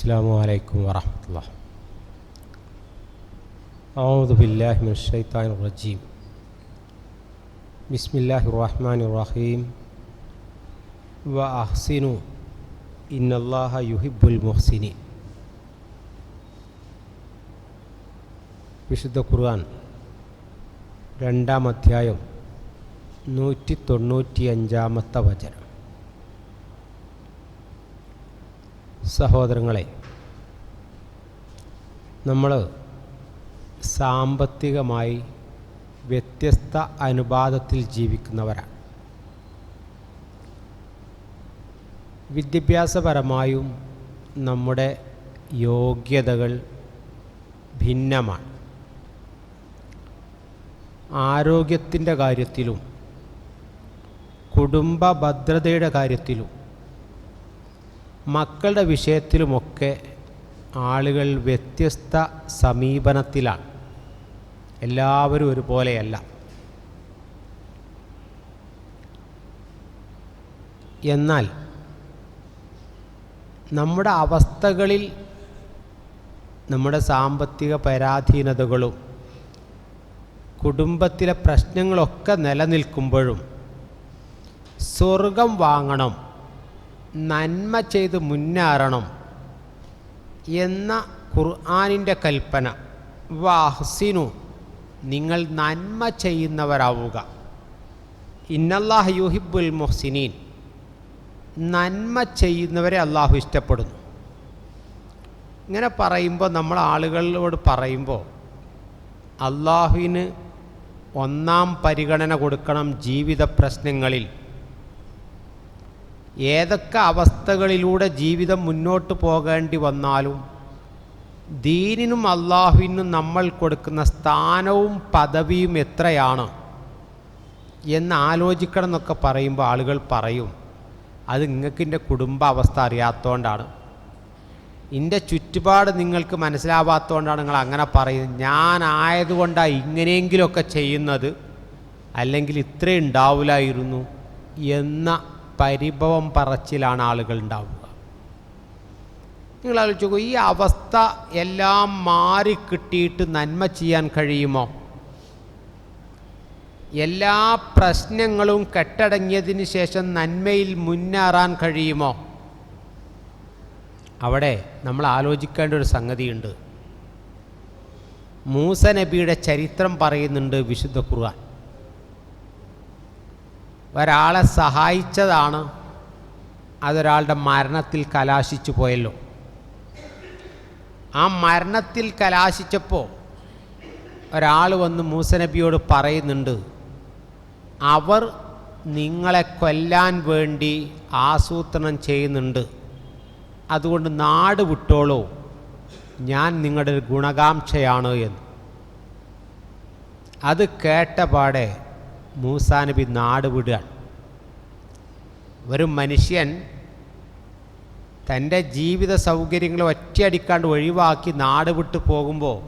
السلام عليكم ورحمة الله أعوذ بالله من الشيطان الرجيم بسم الله الرحمن الرحيم وأحسنوا إن الله يحب المحسنين വിശുദ്ധ ഖുർആൻ രണ്ടാം അധ്യായം നൂറ്റി തൊണ്ണൂറ്റി അഞ്ചാമത്തെ വചനം സഹോദരങ്ങളെ നമ്മൾ സാമ്പത്തികമായി വ്യത്യസ്ത അനുപാതത്തിൽ ജീവിക്കുന്നവരാണ് വിദ്യാഭ്യാസപരമായും നമ്മുടെ യോഗ്യതകൾ ഭിന്നമാണ്. ആരോഗ്യത്തിന്റെ കാര്യത്തിലും കുടുംബ ഭദ്രതയുടെ കാര്യത്തിലും മക്കളുടെ വിഷയത്തിലുമൊക്കെ ആളുകൾ വ്യത്യസ്ത സമീപനത്തിലാണ്. എല്ലാവരും ഒരുപോലെയല്ല. എന്നാൽ നമ്മുടെ അവസ്ഥകളിൽ നമ്മുടെ സാമ്പത്തിക പരാധീനതകളും കുടുംബത്തിലെ പ്രശ്നങ്ങളൊക്കെ നിലനിൽക്കുമ്പോഴും സ്വർഗം വാങ്ങണം നന്മ ചെയ്ത് മുന്നേറണം എന്ന ഖുർആാനിന്റെ കൽപ്പന. വാഹ്സിനു. നിങ്ങൾ നന്മ ചെയ്യുന്നവരാവുക. ഇന്നല്ലാഹ് യുഹിബുൽ മുഹ്സിനീൻ. നന്മ ചെയ്യുന്നവരെ അള്ളാഹു ഇഷ്ടപ്പെടുന്നു. ഇങ്ങനെ പറയുമ്പോൾ നമ്മൾ ആളുകളോട് പറയുമ്പോൾ അള്ളാഹുവിന് ഒന്നാം പരിഗണന കൊടുക്കണം ജീവിത പ്രശ്നങ്ങളിൽ. ഏതൊക്കെ അവസ്ഥകളിലൂടെ ജീവിതം മുന്നോട്ട് പോകേണ്ടി വന്നാലും ദീനിനും അള്ളാഹുവിനും നമ്മൾ കൊടുക്കുന്ന സ്ഥാനവും പദവിയും എത്രയാണ് എന്ന് ആലോചിക്കണം എന്നൊക്കെ പറയുമ്പോൾ ആളുകൾ പറയും. അത് നിങ്ങൾക്ക് എന്റെ കുടുംബ അവസ്ഥ അറിയാത്തതുകൊണ്ടാണ് എന്റെ ചുറ്റുപാട് നിങ്ങൾക്ക് മനസ്സിലാവാത്തതുകൊണ്ടാണ് നിങ്ങൾ അങ്ങനെ പറയുന്നത്. ഞാനായതുകൊണ്ടാണ് ഇങ്ങനെയെങ്കിലുമൊക്കെ ചെയ്യുന്നത്. അല്ലെങ്കിൽ ഇത്രയും ഉണ്ടാവില്ലായിരുന്നു എന്ന പരിഭവം പറച്ചിലാണ് ആളുകൾ ഉണ്ടാവുക. നിങ്ങൾ ആലോചിച്ച് ഈ അവസ്ഥ എല്ലാം മാറിക്കിട്ടിയിട്ട് നന്മ ചെയ്യാൻ കഴിയുമോ? എല്ലാ പ്രശ്നങ്ങളും കെട്ടടങ്ങിയതിന് ശേഷം നന്മയിൽ മുന്നേറാൻ കഴിയുമോ? അവിടെ നമ്മൾ ആലോചിക്കേണ്ട ഒരു സംഗതിയുണ്ട്. മൂസ നബിയുടെ ചരിത്രം പറയുന്നുണ്ട് വിശുദ്ധ ഖുർആൻ. ഒരാളെ സഹായിച്ചതാണ് അതൊരാളുടെ മരണത്തിൽ കലാശിച്ചു പോയല്ലോ. ആ മരണത്തിൽ കലാശിച്ചപ്പോൾ ഒരാൾ വന്ന് മൂസനബിയോട് പറയുന്നുണ്ട് അവർ നിങ്ങളെ കൊല്ലാൻ വേണ്ടി ആസൂത്രണം ചെയ്യുന്നുണ്ട്. അതുകൊണ്ട് നാട് വിട്ടോളൂ. ഞാൻ നിങ്ങളുടെ ഒരു ഗുണകാംക്ഷയാണ് എന്ന്. അത് കേട്ട പാടെ മൂസാ നബി നാട് വിടുകയാണ്. ഒരു മനുഷ്യൻ തന്റെ ജീവിത സൗകര്യങ്ങൾ ഒറ്റയടിക്കാണ്ട് ഒഴിവാക്കി നാട് വിട്ട് പോകുമ്പോൾ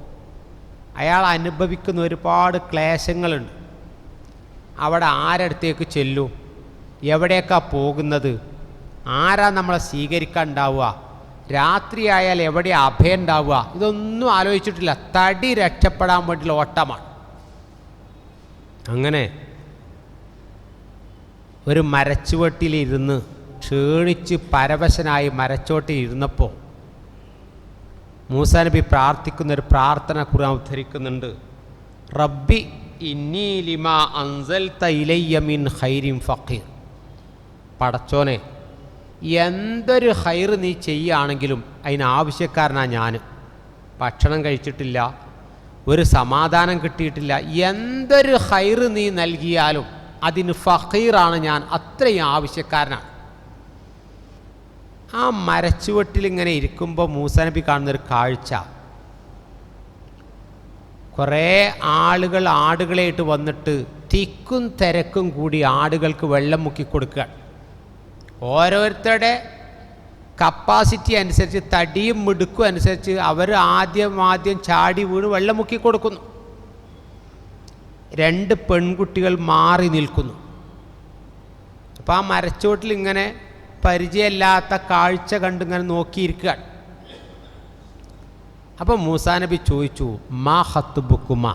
അയാൾ അനുഭവിക്കുന്ന ഒരുപാട് ക്ലേശങ്ങളുണ്ട്. അവിടെ ആരടുത്തേക്ക് ചെല്ലും? എവിടേക്കാണ് പോകുന്നത്? ആരാ നമ്മളെ സ്വീകരിക്കാൻ ഉണ്ടാവുക? രാത്രിയായാൽ എവിടെ അഭയം ഉണ്ടാവുക? ഇതൊന്നും ആലോചിച്ചിട്ടില്ല. തടി രക്ഷപ്പെടാൻ വേണ്ടിയുള്ള ഓട്ടമാണ്. അങ്ങനെ ഒരു മരച്ചുവട്ടിലിരുന്ന് ക്ഷീണിച്ച് പരവശനായി മരച്ചോട്ടിൽ ഇരുന്നപ്പോൾ മൂസാ നബി പ്രാർത്ഥിക്കുന്ന ഒരു പ്രാർത്ഥന കുറാൻ ഉദ്ധരിക്കുന്നുണ്ട്. റബ്ബി ഇന്നി ലിമ ഫക്കീർ പടച്ചോനെ എന്തൊരു ഹൈർ നീ ചെയ്യുകയാണെങ്കിലും അതിനാവശ്യക്കാരനാ ഞാൻ ഭക്ഷണം കഴിച്ചിട്ടില്ല ഒരു സമാധാനം കിട്ടിയിട്ടില്ല എന്തൊരു ഹൈർ നീ നൽകിയാലും അതിന് ഫക്കീറാണ് ഞാൻ അത്രയും ആവശ്യക്കാരനാണ്. ആ മരച്ചുവട്ടിലിങ്ങനെ ഇരിക്കുമ്പോൾ മൂസനബി കാണുന്നൊരു കാഴ്ച. കുറേ ആളുകൾ ആടുകളായിട്ട് വന്നിട്ട് തിക്കും തിരക്കും കൂടി ആടുകൾക്ക് വെള്ളം മുക്കി കൊടുക്കുക ഓരോരുത്തരുടെ കപ്പാസിറ്റി അനുസരിച്ച് തടിയും മിടുക്കും അനുസരിച്ച് അവർ ആദ്യം ആദ്യം ചാടി വീണ് വെള്ളം മുക്കി കൊടുക്കുന്നു. രണ്ട് പെൺകുട്ടികൾ മാറി നിൽക്കുന്നു. അപ്പോൾ ആ മരച്ചോട്ടിൽ ഇങ്ങനെ പരിചയമില്ലാത്ത കാഴ്ച കണ്ടിങ്ങനെ നോക്കിയിരിക്കുകയാണ്. അപ്പോൾ മൂസാ നബി ചോദിച്ചു മാ ഹത്ത് ബുക്കുമ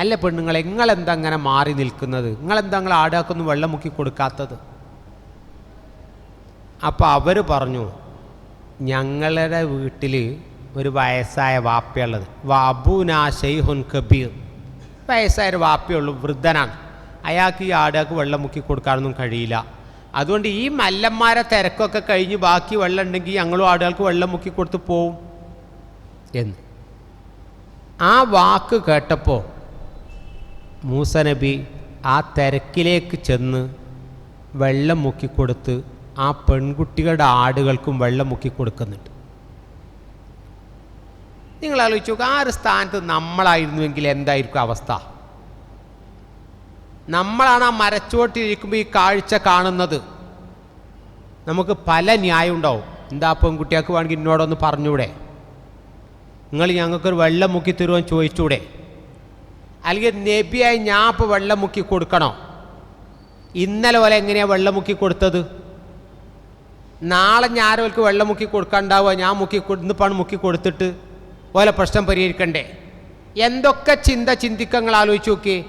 അല്ല പെണ്ണുങ്ങൾ നിങ്ങളെന്താ ഇങ്ങനെ മാറി നിൽക്കുന്നത്? നിങ്ങളെന്താ നിങ്ങൾ ആടാക്കൊന്നും വെള്ളം മുക്കി കൊടുക്കാത്തത്? അപ്പോൾ അവർ പറഞ്ഞു ഞങ്ങളുടെ വീട്ടിൽ ഒരു വയസ്സായ വാപ്പയുള്ളത് വാബുനാ ഷെയ്ഹുൻ കബീർ. വയസ്സായ ഒരു വാപ്പയുള്ളൂ വൃദ്ധനാണ്. അയാൾക്ക് ഈ ആടുകൾക്ക് വെള്ളം മുക്കി കൊടുക്കാനൊന്നും കഴിയില്ല. അതുകൊണ്ട് ഈ മല്ലന്മാരെ തിരക്കൊക്കെ കഴിഞ്ഞ് ബാക്കി വെള്ളം ഉണ്ടെങ്കിൽ ഞങ്ങളും ആടുകൾക്ക് വെള്ളം മുക്കി കൊടുത്ത് പോവും. എന്ന്. ആ വാക്ക് കേട്ടപ്പോൾ മൂസ നബി ആ തിരക്കിലേക്ക് ചെന്ന് വെള്ളം മുക്കിക്കൊടുത്ത് ആ പെൺകുട്ടികളുടെ ആടുകൾക്കും വെള്ളം മുക്കിക്കൊടുക്കുന്നുണ്ട് നിങ്ങൾ ആലോചിച്ച് നോക്കുക ആ ഒരു സ്ഥാനത്ത് നമ്മളായിരുന്നുവെങ്കിൽ എന്തായിരിക്കും അവസ്ഥ? നമ്മളാണ് ആ മരച്ചുവട്ടിരിക്കുമ്പോൾ ഈ കാഴ്ച കാണുന്നത്. നമുക്ക് പല ന്യായം ഉണ്ടാവും. എന്താ പെൺകുട്ടികൾക്ക് വേണമെങ്കിൽ എന്നോടൊന്ന് പറഞ്ഞൂടെ? നിങ്ങൾ ഞങ്ങൾക്കൊരു വെള്ളം മുക്കി തരുവാൻ ചോദിച്ചൂടെ? അല്ലെങ്കിൽ നബിയായി ഞാൻ ഇപ്പോൾ വെള്ളം മുക്കി കൊടുക്കണോ? ഇന്നലെ പോലെ എങ്ങനെയാണ് വെള്ളം മുക്കി കൊടുത്തത്? നാളെ ഞാരോൽക്ക് വെള്ളം മുക്കി കൊടുക്കാണ്ടാവുക? ഞാൻ മുക്കി ഇന്ന് ഇന്നിപ്പാണ് മുക്കി കൊടുത്തിട്ട്? ഓലെ പ്രശ്നം പരിഹരിക്കണ്ടേ? എന്തൊക്കെ ചിന്ത ചിന്തിക്കങ്ങൾ ആലോചിച്ച് നോക്കി.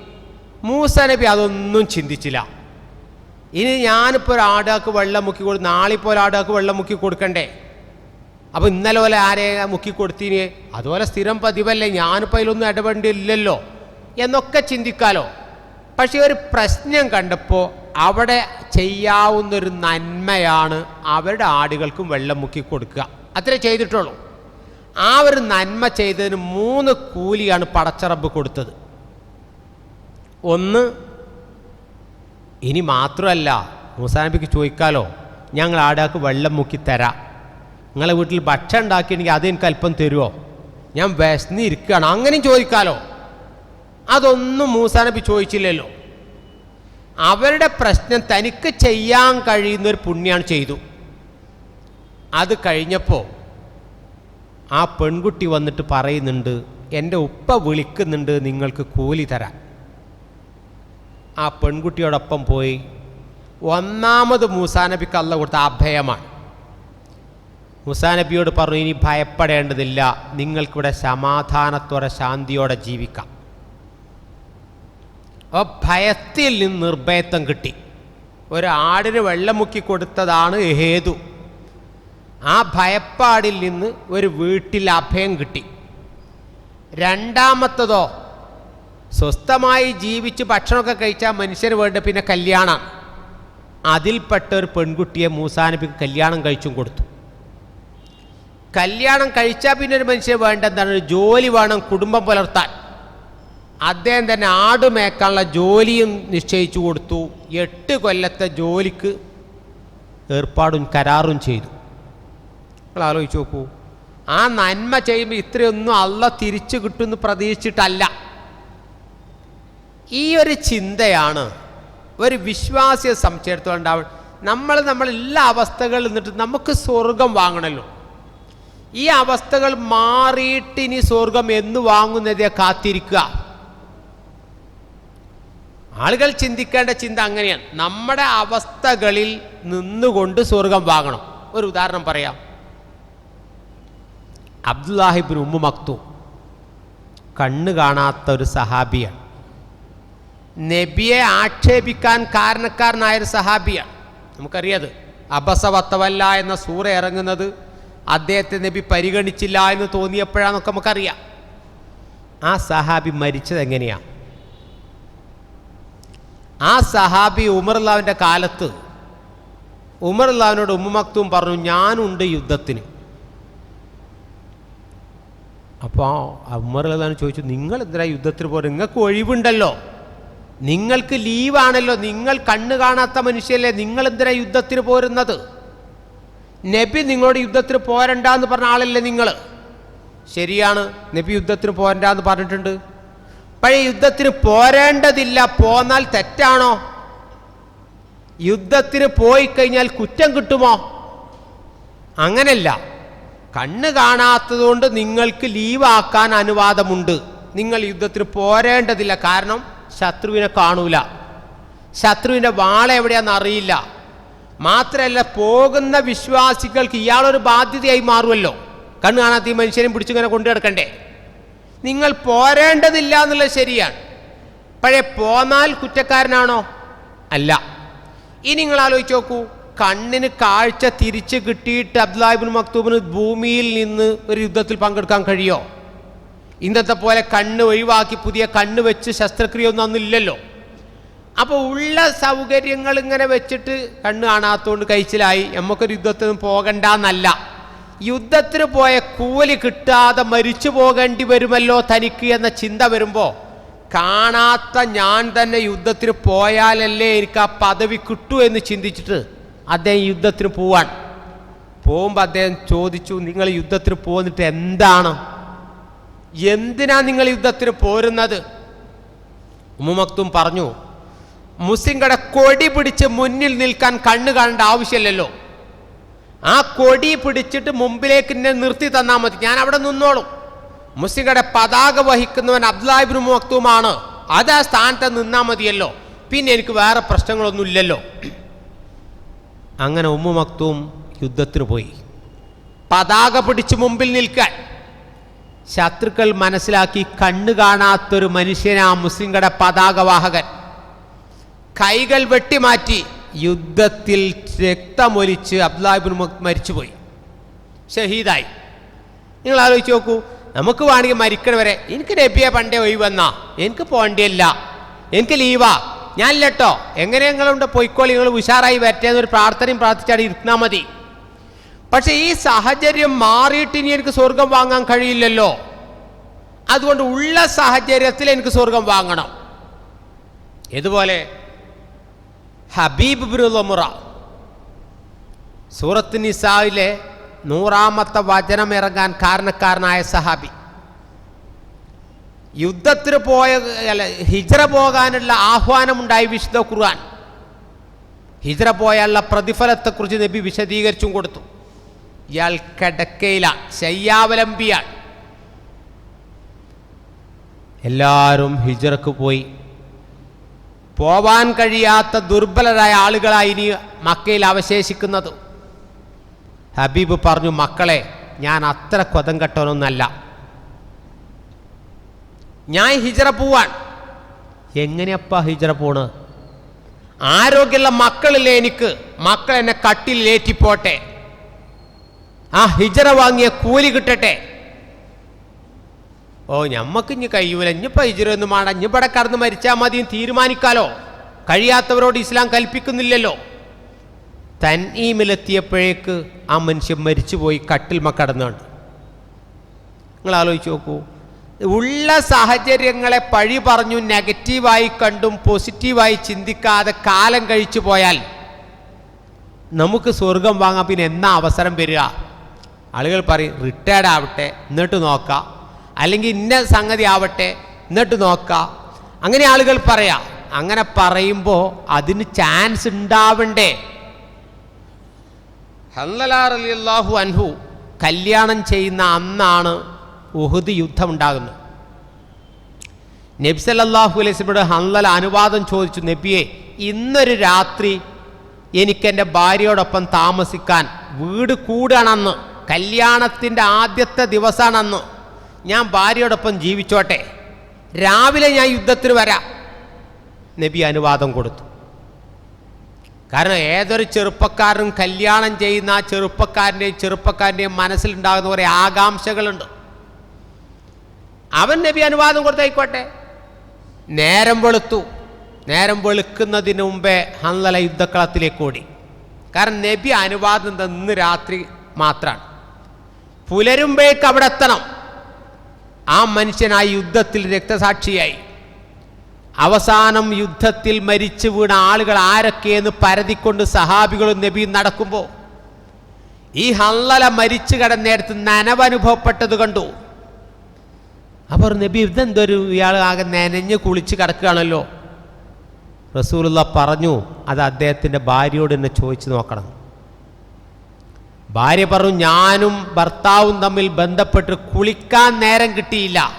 മൂസ നബി അതൊന്നും ചിന്തിച്ചില്ല. ഇനി ഞാനിപ്പോൾ ഒരു ആടാക്ക് വെള്ളം മുക്കി കൊടു നാളെ ഇപ്പോൾ ഒരാടാക്ക് വെള്ളം മുക്കി കൊടുക്കണ്ടേ? അപ്പോൾ ഇന്നലെ പോലെ ആരെ മുക്കി കൊടുത്തിന്? അതുപോലെ സ്ഥിരം പതിവല്ലേ ഞാനിപ്പോൾ അതിലൊന്നും ഇടപെടില്ലല്ലോ എന്നൊക്കെ ചിന്തിക്കാലോ. പക്ഷേ ഒരു പ്രശ്നം കണ്ടപ്പോൾ അവിടെ ചെയ്യാവുന്നൊരു നന്മയാണ് അവരുടെ ആടുകൾക്കും വെള്ളം മുക്കി കൊടുക്കുക. അത്രേ ചെയ്തിട്ടുള്ളൂ. ആ ഒരു നന്മ ചെയ്തതിന് മൂന്ന് കൂലിയാണ് പടച്ചറബ് കൊടുത്തത്. ഒന്ന് ഇനി മാത്രമല്ല മൂസാനബിക്ക് ചോദിക്കാലോ ഞങ്ങൾ ആടാക്ക് വെള്ളം മുക്കി തരാം. നിങ്ങളെ വീട്ടിൽ ഭക്ഷണം ഉണ്ടാക്കിയിട്ടുണ്ടെങ്കിൽ അത് എനിക്ക് അല്പം തരുമോ ഞാൻ വിശന്നിരിക്കുകയാണ് അങ്ങനെയും ചോദിക്കാലോ. അതൊന്നും മൂസാനബി ചോദിച്ചില്ലല്ലോ. അവരുടെ പ്രശ്നം തനിക്ക് ചെയ്യാൻ കഴിയുന്ന ഒരു പുണ്യാണ് ചെയ്തു. അത് കഴിഞ്ഞപ്പോൾ ആ പെൺകുട്ടി വന്നിട്ട് പറയുന്നുണ്ട് എന്റെ ഉപ്പ വിളിക്കുന്നുണ്ട് നിങ്ങൾക്ക് കൂലി തരാൻ. ആ പെൺകുട്ടിയോടൊപ്പം പോയി ഒന്നാമത് മൂസാനബിക്ക് അല്ല കൊടുത്ത അഭയമാണ്. മുസാനബിയോട് പറഞ്ഞു ഇനി ഭയപ്പെടേണ്ടതില്ല നിങ്ങൾക്കിവിടെ സമാധാനത്തോടെ ശാന്തിയോടെ ജീവിക്കാം. അപ്പോൾ ഭയത്തിൽ നിന്ന് നിർഭയത്വം കിട്ടി. ഒരു വെള്ളം മുക്കി കൊടുത്തതാണ് ഹേതു. ആ ഭയപ്പാടിൽ നിന്ന് ഒരു വീട്ടിൽ അഭയം കിട്ടി. രണ്ടാമത്തതോ സ്വസ്ഥമായി ജീവിച്ച് ഭക്ഷണമൊക്കെ കഴിച്ചാൽ മനുഷ്യന് വേണ്ട പിന്നെ കല്യാണം. അതിൽപ്പെട്ട ഒരു പെൺകുട്ടിയെ മൂസാനബിക്ക് കല്യാണം കഴിച്ചും കൊടുത്തു. കല്യാണം കഴിച്ചാൽ പിന്നെ ഒരു മനുഷ്യൻ വേണ്ട എന്താണ് ഒരു ജോലി വേണം കുടുംബം പുലർത്താൻ. അദ്ദേഹം തന്നെ ആട് മേക്കാനുള്ള ജോലിയും നിശ്ചയിച്ചു കൊടുത്തു. എട്ട് കൊല്ലത്തെ ജോലിക്ക് ഏർപ്പാടും കരാറും ചെയ്തു. നിങ്ങൾ ആലോചിച്ച് നോക്കൂ. ആ നന്മ ചെയ്യുമ്പോൾ ഇത്രയൊന്നും അള്ള തിരിച്ചു കിട്ടുമെന്ന് പ്രതീക്ഷിച്ചിട്ടല്ല. ഈ ഒരു ചിന്തയാണ് ഒരു വിശ്വാസിയെ സംബന്ധിച്ചിടത്തോളം ഉണ്ടാവും നമ്മൾ എല്ലാ അവസ്ഥകളിൽ നിന്നിട്ട് നമുക്ക് സ്വർഗം വാങ്ങണല്ലോ. ഈ അവസ്ഥകൾ മാറിയിട്ട് ഇനി സ്വർഗം എന്ന് വാങ്ങുന്നതേ കാത്തിരിക്കുക. ആളുകൾ ചിന്തിക്കേണ്ട ചിന്ത അങ്ങനെയാണ്. നമ്മുടെ അവസ്ഥകളിൽ നിന്നുകൊണ്ട് സ്വർഗം വാങ്ങണം. ഒരു ഉദാഹരണം പറയാം. Abdullah ibn Umm Maktum. കണ്ണ് കാണാത്ത ഒരു സഹാബിയാണ്. നബിയെ ആക്ഷേപിക്കാൻ കാരണക്കാരനായ ഒരു സഹാബിയാണ്. നമുക്കറിയത് അബസവത്തവല്ല എന്ന സൂറ ഇറങ്ങുന്നത് അദ്ദേഹത്തെ നബി പരിഗണിച്ചില്ല എന്ന് തോന്നിയപ്പോഴാന്നൊക്കെ നമുക്കറിയാം. ആ സഹാബി മരിച്ചത് എങ്ങനെയാണ് ആ സഹാബി ഉമർലാവിന്റെ കാലത്ത് ഉമർലാവിനോട് ഉമ്മമക്തും പറഞ്ഞു ഞാനുണ്ട് യുദ്ധത്തിന്. അപ്പോൾ ഉമർലാൻ ചോദിച്ചു നിങ്ങൾ എന്തിനാ യുദ്ധത്തിന് പോകുന്നത് നിങ്ങൾക്ക് ഒഴിവുണ്ടല്ലോ. നിങ്ങൾക്ക് ലീവാണല്ലോ. നിങ്ങൾ കണ്ണ് കാണാത്ത മനുഷ്യല്ലേ നിങ്ങൾ എന്തിനാ യുദ്ധത്തിന് പോരുന്നത്? നബി നിങ്ങളോട് യുദ്ധത്തിന് പോരണ്ട എന്ന് പറഞ്ഞ ആളല്ലേ നിങ്ങൾ ശരിയാണ്. നബി യുദ്ധത്തിന് പോരണ്ട എന്ന് പറഞ്ഞിട്ടുണ്ട്. പഴയ യുദ്ധത്തിന് പോരേണ്ടതില്ല. പോന്നാൽ തെറ്റാണോ? യുദ്ധത്തിന് പോയി കഴിഞ്ഞാൽ കുറ്റം കിട്ടുമോ? അങ്ങനല്ല. കണ്ണ് കാണാത്തതുകൊണ്ട് നിങ്ങൾക്ക് ലീവാക്കാൻ അനുവാദമുണ്ട്. നിങ്ങൾ യുദ്ധത്തിന് പോരേണ്ടതില്ല. കാരണം ശത്രുവിനെ കാണൂല. ശത്രുവിന്റെ വാള എവിടെയാണെന്ന് അറിയില്ല. മാത്രമല്ല പോകുന്ന വിശ്വാസികൾക്ക് ഇയാളൊരു ബാധ്യതയായി മാറുമല്ലോ. കണ്ണ് കാണാത്ത ഈ മനുഷ്യനെ പിടിച്ചിങ്ങനെ കൊണ്ടു കിടക്കണ്ടേ നിങ്ങൾ പോരേണ്ടതില്ല എന്നുള്ളത് ശരിയാണ്. പഴയ പോന്നാൽ കുറ്റക്കാരനാണോ? അല്ല. ഇനി നിങ്ങൾ ആലോചിച്ച് നോക്കൂ. കണ്ണിന് കാഴ്ച തിരിച്ച് കിട്ടിയിട്ട് അബ്ദുലാഹിബിൻ മക്തൂബിന് ഭൂമിയിൽ നിന്ന് ഒരു യുദ്ധത്തിൽ പങ്കെടുക്കാൻ കഴിയോ? ഇന്നത്തെ പോലെ കണ്ണ് ഒഴിവാക്കി പുതിയ കണ്ണ് വെച്ച് ശസ്ത്രക്രിയ ഒന്നും അന്നില്ലല്ലോ. അപ്പോൾ ഉള്ള സൗകര്യങ്ങൾ ഇങ്ങനെ വെച്ചിട്ട് കണ്ണ് കാണാത്തതുകൊണ്ട് കഴിച്ചിലായി. നമുക്കൊരു യുദ്ധത്തിന് പോകണ്ടെന്നല്ല. യുദ്ധത്തിന് പോയ കൂലി കിട്ടാതെ മരിച്ചു പോകേണ്ടി വരുമല്ലോ തനിക്ക് എന്ന ചിന്ത വരുമ്പോൾ കാണാത്ത ഞാൻ തന്നെ യുദ്ധത്തിന് പോയാലല്ലേ എനിക്ക് ആ പദവി കിട്ടൂ എന്ന് ചിന്തിച്ചിട്ട് അദ്ദേഹം യുദ്ധത്തിന് പോവാൻ. പോകുമ്പോൾ അദ്ദേഹം ചോദിച്ചു നിങ്ങൾ യുദ്ധത്തിന് പോന്നിട്ട് എന്താണ്? എന്തിനാ നിങ്ങൾ യുദ്ധത്തിന് പോരുന്നത്? ഉമ്മുമക്തും പറഞ്ഞു മുസ്ലിങ്ങളുടെ കൊടി പിടിച്ച് മുന്നിൽ നിൽക്കാൻ കണ്ണ് കാണേണ്ട ആവശ്യമില്ലല്ലോ. ആ കൊടി പിടിച്ചിട്ട് മുമ്പിലേക്ക് എന്നെ നിർത്തി തന്നാൽ മതി. ഞാൻ അവിടെ നിന്നോളും. മുസ്ലിങ്ങളുടെ പതാക വഹിക്കുന്നവൻ അബ്ദുലാഹിബിൻ മക്തുമാണ് അത് ആ സ്ഥാനത്ത് നിന്നാൽ മതിയല്ലോ. പിന്നെ എനിക്ക് വേറെ പ്രശ്നങ്ങളൊന്നും ഇല്ലല്ലോ അങ്ങനെ ഉമ്മു മക്തൂം യുദ്ധത്തിന് പോയി. പതാക പിടിച്ച് മുമ്പിൽ നിൽക്കാൻ. ശത്രുക്കൾ മനസ്സിലാക്കി കണ്ണു കാണാത്തൊരു മനുഷ്യനാ മുസ്ലിങ്ങളുടെ പതാകവാഹകൻ. കൈകൾ വെട്ടിമാറ്റി യുദ്ധത്തിൽ രക്തമൊലിച്ച് അബ്ദുലാഹിബിൻ മരിച്ചുപോയി. ഷഹീദായി. നിങ്ങൾ ആലോചിച്ച് നോക്കൂ നമുക്ക് വേണമെങ്കിൽ മരിക്കണവരെ എനിക്ക് നബിയെ പണ്ടേ ഒഴിവെന്നാ എനിക്ക് പോണ്ടിയല്ല എനിക്ക് ലീവാ. ഞാനില്ലട്ടോ. എങ്ങനെ നിങ്ങളുണ്ട്? പൊയ്ക്കോളി. നിങ്ങൾ ഉഷാറായി വരട്ടേന്നൊരു പ്രാർത്ഥനയും പ്രാർത്ഥിച്ചാണ് ഇരുന്നാൽ മതി. പക്ഷേ ഈ സാഹചര്യം മാറിയിട്ട് ഇനി എനിക്ക് സ്വർഗം വാങ്ങാൻ കഴിയില്ലല്ലോ. അതുകൊണ്ട് ഉള്ള സാഹചര്യത്തിൽ എനിക്ക് സ്വർഗം വാങ്ങണം. ഇതുപോലെ ഹബീബ് ബിറുമുറ സൂറത്ത് നിസായിലെ നൂറാമത്തെ വചനം ഇറങ്ങാൻ കാരണക്കാരനായ സഹാബി. യുദ്ധത്തിന് പോയ അല്ല ഹിജ്ര പോകാനുള്ള ആഹ്വാനമുണ്ടായി വിശുദ്ധ ഖുർആൻ. ഹിജ്ര പോയാലുള്ള പ്രതിഫലത്തെക്കുറിച്ച് നബി വിശദീകരിച്ചും കൊടുത്തു. ഇയാൾ കിടക്കയില ശയ്യാവലംബിയാൾ എല്ലാവരും ഹിജ്റക്ക് പോയി. പോവാൻ കഴിയാത്ത ദുർബലരായ ആളുകളായി ഇനി മക്കയിൽ അവശേഷിക്കുന്നത്. ഹബീബ് പറഞ്ഞു മക്കളെ ഞാൻ അത്ര കൊതം കെട്ടവനൊന്നല്ല. ഞാൻ ഹിജറ പോവാൻ. എങ്ങനെയപ്പാ ഹിജറ പോണ്? ആരോഗ്യമുള്ള മക്കളില്ലേ എനിക്ക്? മക്കൾ എന്നെ കട്ടിലേറ്റിപ്പോട്ടെ. ആ ഹിജറ വാങ്ങിയ കൂലി കിട്ടട്ടെ. ഓ ഞമ്മക്ക് ഇനി കഴിയൂല. ഇനിയിപ്പോൾ ഹിജറൊന്നും വേണ്ട ഇനി ഇവിടെ കടന്ന് മരിച്ചാൽ മതി തീരുമാനിക്കാലോ? കഴിയാത്തവരോട് ഇസ്ലാം കൽപ്പിക്കുന്നില്ലല്ലോ. തന്നീമിലെത്തിയപ്പോഴേക്ക് ആ മനുഷ്യൻ മരിച്ചുപോയി കട്ടിൽ മക്കടന്നുണ്ട് നിങ്ങൾ ആലോചിച്ച് നോക്കൂ. ഉള്ള സാഹചര്യങ്ങളെ പഴി പറഞ്ഞു നെഗറ്റീവായി കണ്ടും പോസിറ്റീവായി ചിന്തിക്കാതെ കാലം കഴിച്ചു പോയാൽ നമുക്ക് സ്വർഗം വാങ്ങാൻ പിന്നെ എന്നാ അവസരം വരിക? ആളുകൾ പറയും റിട്ടയർഡ് ആവട്ടെ എന്നിട്ട് നോക്കാം. അല്ലെങ്കിൽ ഇന്ന സംഗതി ആവട്ടെ എന്നിട്ട് നോക്കാം. അങ്ങനെ ആളുകൾ പറയാം. അങ്ങനെ പറയുമ്പോൾ അതിന് ചാൻസ് ഉണ്ടാവണ്ടേ? ഹല്ലലാർ അലി അള്ളാഹു അൻഹു കല്യാണം ചെയ്യുന്ന അന്നാണ് ഉഹുദ് യുദ്ധം ഉണ്ടാകുന്നു നബി സല്ലല്ലാഹു അലൈഹി വസല്ലമയുടെ ഹൻലല അനുവാദം ചോദിച്ചു നബിയെ ഇന്നൊരു രാത്രി എനിക്കെന്റെ ഭാര്യയോടൊപ്പം താമസിക്കാൻ വീട് കൂടണമെന്ന് കല്യാണത്തിന്റെ ആദ്യത്തെ ദിവസമാണെന്ന് ഞാൻ ഭാര്യയോടൊപ്പം ജീവിച്ചോട്ടെ. രാവിലെ ഞാൻ യുദ്ധത്തിന് വരാം. നബി അനുവാദം കൊടുത്തു. കാരണം ഏതൊരു ചെറുപ്പക്കാരനും കല്യാണം ചെയ്യുന്ന ആ ചെറുപ്പക്കാരന്റെയും ചെറുപ്പക്കാരന്റെയും മനസ്സിലുണ്ടാകുന്ന കുറേ ആകാംക്ഷകളുണ്ട്. അവൻ നബി അനുവാദം കൊടുത്തായിക്കോട്ടെ. നേരം വെളുത്തു. നേരം വെളുക്കുന്നതിന് മുമ്പേ ഹൻലല യുദ്ധക്കളത്തിലേക്ക് ഓടി. കാരണം നബി അനുവാദം തന്ന് രാത്രി മാത്രമാണ് പുലരുമ്പേക്ക് അവിടെ എത്തണം. ആ മനുഷ്യൻ ആ യുദ്ധത്തിൽ രക്തസാക്ഷിയായി. അവസാനം യുദ്ധത്തിൽ മരിച്ചു വീണ ആളുകൾ ആരൊക്കെയെന്ന് പരതിക്കൊണ്ട് സഹാബികളും നബിയും നടക്കുമ്പോൾ ഈ ഹല്ലല മരിച്ചു കിടന്നേടത്ത് നനവനുഭവപ്പെട്ടത് കണ്ടു. അവർ നബി ഇതെന്തൊരു ഇയാൾ ആകെ നനഞ്ഞ് കുളിച്ച് കിടക്കുകയാണല്ലോ. റസൂലുള്ള പറഞ്ഞു അത് അദ്ദേഹത്തിന്റെ ഭാര്യയോട് എന്നെ ചോദിച്ചു നോക്കണം. ഭാര്യ പറഞ്ഞു ഞാനും ഭർത്താവും തമ്മിൽ ബന്ധപ്പെട്ട് കുളിക്കാൻ നേരം കിട്ടിയില്ല.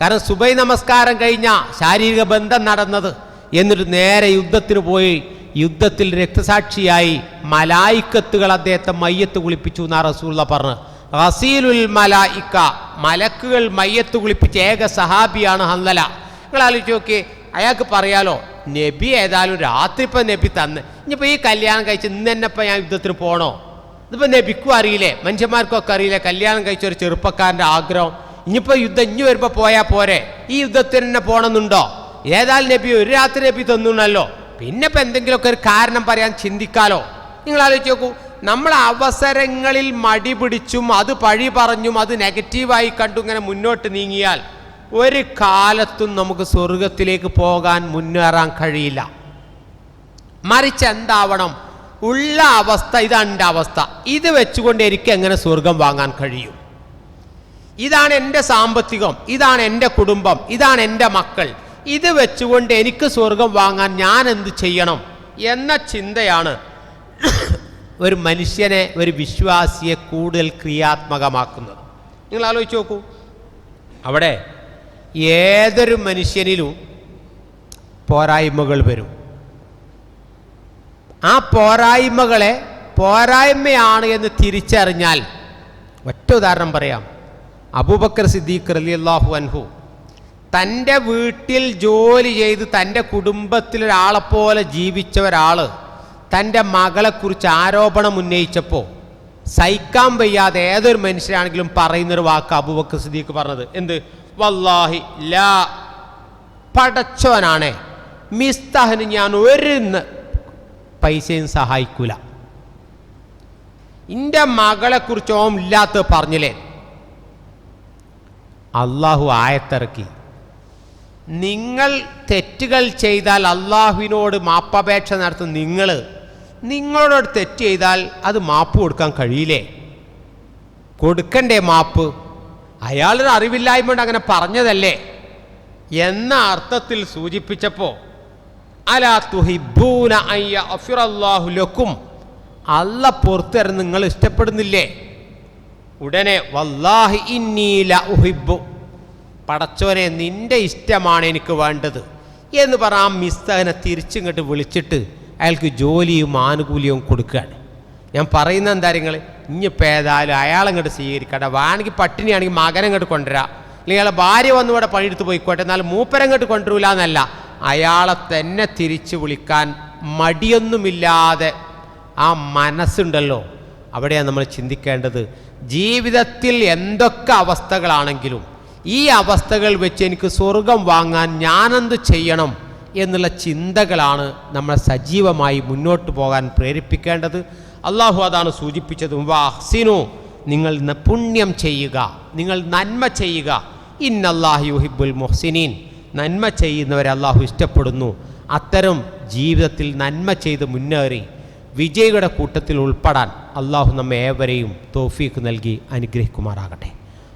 കാരണം സുബൈ നമസ്കാരം കഴിഞ്ഞ ശാരീരിക ബന്ധം നടന്നത്. എന്നിട്ട് നേരെ യുദ്ധത്തിന് പോയി യുദ്ധത്തിൽ രക്തസാക്ഷിയായി മലായിക്കത്തുകൾ അദ്ദേഹത്തെ മയ്യത്ത് കുളിപ്പിച്ചു എന്നാ റസൂള്ള പറഞ്ഞു റസീലുൽ മലായിക്ക മലക്കുകൾ മയ്യത്ത് കുളിപ്പിച്ച ഏക സഹാബിയാണ് ഹന്നല നിങ്ങൾ ആലോചിച്ച് നോക്കി അയാൾക്ക് പറയാലോ നബി ഏതായാലും രാത്രി ഇപ്പം നബി തന്ന്. ഇനിയിപ്പോൾ ഈ കല്യാണം കഴിച്ച് ഇന്ന് തന്നെ ഇപ്പം ഞാൻ യുദ്ധത്തിന് പോകണോ ഇതിപ്പോൾ നബിക്കും അറിയില്ലേ മനുഷ്യന്മാർക്കൊക്കെ അറിയില്ലേ കല്യാണം കഴിച്ച ഒരു ചെറുപ്പക്കാരന്റെ ആഗ്രഹം. ഇനിയിപ്പോൾ യുദ്ധം ഇനി വരുമ്പോൾ പോയാൽ പോരെ? ഈ യുദ്ധത്തിന് തന്നെ പോകണമെന്നുണ്ടോ ഏതായാലും നബി ഒരു രാത്രി നബി തന്നുണ്ടല്ലോ പിന്നെ ഇപ്പം എന്തെങ്കിലുമൊക്കെ ഒരു കാരണം പറയാൻ ചിന്തിക്കാലോ. നിങ്ങൾ ആലോചിച്ച് നോക്കൂ നമ്മൾ അവസരങ്ങളിൽ മടി പിടിച്ചും അത് പഴി പറഞ്ഞും അത് നെഗറ്റീവായി കണ്ടു ഇങ്ങനെ മുന്നോട്ട് നീങ്ങിയാൽ ഒരു കാലത്തും നമുക്ക് സ്വർഗത്തിലേക്ക് പോകാൻ മുന്നേറാൻ കഴിയില്ല. മറിച്ച് എന്താവണം ഉള്ള അവസ്ഥ ഇതാണ് എന്റെ അവസ്ഥ. ഇത് വെച്ചുകൊണ്ട് എനിക്ക് എങ്ങനെ സ്വർഗം വാങ്ങാൻ കഴിയും? ഇതാണ് എന്റെ സാമ്പത്തികം ഇതാണ് എന്റെ കുടുംബം ഇതാണ് എന്റെ മക്കൾ. ഇത് വെച്ചുകൊണ്ട് എനിക്ക് സ്വർഗം വാങ്ങാൻ ഞാൻ എന്ത് ചെയ്യണം? എന്ന ചിന്തയാണ് ഒരു മനുഷ്യനെ ഒരു വിശ്വാസിയെ കൂടുതൽ ക്രിയാത്മകമാക്കുന്നത്. നിങ്ങൾ ആലോചിച്ച് നോക്കൂ. അവിടെ ഏതൊരു മനുഷ്യനിലും പോരായ്മകൾ വരും. ആ പോരായ്മകളെ പോരായ്മയാണ് എന്ന് തിരിച്ചറിഞ്ഞാൽ ഒറ്റ ഉദാഹരണം പറയാം. അബൂബക്കർ സിദ്ദീഖ് അലി അള്ളാഹു അൻഹു തന്റെ വീട്ടിൽ ജോലി ചെയ്ത് തന്റെ കുടുംബത്തിലൊരാളെപ്പോലെ ജീവിച്ച ഒരാൾ തന്റെ മകളെക്കുറിച്ച് ആരോപണം ഉന്നയിച്ചപ്പോൾ സഹിക്കാൻ വയ്യാതെ ഏതൊരു മനുഷ്യരാണെങ്കിലും പറയുന്നൊരു വാക്ക് അബൂബക്കർ സിദ്ദീഖ് പറഞ്ഞത്. എന്ത്? വല്ലാഹി ലാ പടച്ചവനാണേ. മിസ്തഹന് ഞാൻ ഒരു പൈസയും സഹായിക്കൂല. എന്റെ മകളെക്കുറിച്ച് ഓം ഇല്ലാത്തത് പറഞ്ഞില്ലേ? അള്ളാഹു ആയത്തിറക്കി. നിങ്ങൾ തെറ്റുകൾ ചെയ്താൽ അള്ളാഹുവിനോട് മാപ്പപേക്ഷ നടത്തും നിങ്ങൾ. നിങ്ങളോട് തെറ്റ് ചെയ്താൽ അത് മാപ്പ് കൊടുക്കാൻ കഴിയില്ലേ? കൊടുക്കണ്ടേ മാപ്പ്? അയാളൊരു അറിവില്ലായ്മ കൊണ്ട് അങ്ങനെ പറഞ്ഞതല്ലേ? എന്ന അർത്ഥത്തിൽ സൂചിപ്പിച്ചപ്പോൾ അലാ തുഹിബൂന അയ്യ അഫിറല്ലാഹു ലക്കും. അല്ല പുറത്തിറന്ന് നിങ്ങൾ ഇഷ്ടപ്പെടുന്നില്ലേ? ഉടനെ വല്ലാഹി ഇന്നീല ഉഹിബു പടച്ചോനെ നിന്റെ ഇഷ്ടമാണ് എനിക്ക് വേണ്ടത് എന്ന് പറ ആ മിസ്സഹനെ തിരിച്ചിങ്ങോട്ട് വിളിച്ചിട്ട് അയാൾക്ക് ജോലിയും ആനുകൂല്യവും കൊടുക്കുകയാണ്. ഞാൻ പറയുന്ന എന്താ നിങ്ങൾ ഇനിയിപ്പോൾ ഏതായാലും അയാളങ്ങോട്ട് സ്വീകരിക്കട്ടെ വേണമെങ്കിൽ പട്ടിണിയാണെങ്കിൽ മകനെ ഇങ്ങോട്ട് കൊണ്ടുവരാം. അല്ലെങ്കിൽ അയാളെ ഭാര്യ വന്നു ഇവിടെ പണിയെടുത്ത് പോയിക്കോട്ടെ. എന്നാൽ മൂപ്പരങ്ങോട്ട് കൊണ്ടുവരില്ല എന്നല്ല അയാളെ തന്നെ തിരിച്ചു വിളിക്കാൻ മടിയൊന്നുമില്ലാതെ ആ മനസ്സുണ്ടല്ലോ. അവിടെയാണ് നമ്മൾ ചിന്തിക്കേണ്ടത്. ജീവിതത്തിൽ എന്തൊക്കെ അവസ്ഥകളാണെങ്കിലും ഈ അവസ്ഥകൾ വെച്ച് എനിക്ക് സ്വർഗം വാങ്ങാൻ ഞാനെന്ത് ചെയ്യണം എന്നുള്ള ചിന്തകളാണ് നമ്മളെ സജീവമായി മുന്നോട്ട് പോകാൻ പ്രേരിപ്പിക്കേണ്ടത്. അള്ളാഹു അതാണ് സൂചിപ്പിച്ചതും. വാഹ്സിനു നിങ്ങൾ പുണ്യം ചെയ്യുക നിങ്ങൾ നന്മ ചെയ്യുക. ഇന്നല്ലാഹു യുഹിബുൽ മുഹ്സിനീൻ. നന്മ ചെയ്യുന്നവരെ അള്ളാഹു ഇഷ്ടപ്പെടുന്നു. അത്തരം ജീവിതത്തിൽ നന്മ ചെയ്ത് മുന്നേറി വിജയിയുടെ കൂട്ടത്തിൽ ഉൾപ്പെടാൻ അള്ളാഹു നമ്മെ ഏവരെയും തോഫീക്ക് നൽകി അനുഗ്രഹിക്കുമാറാകട്ടെ.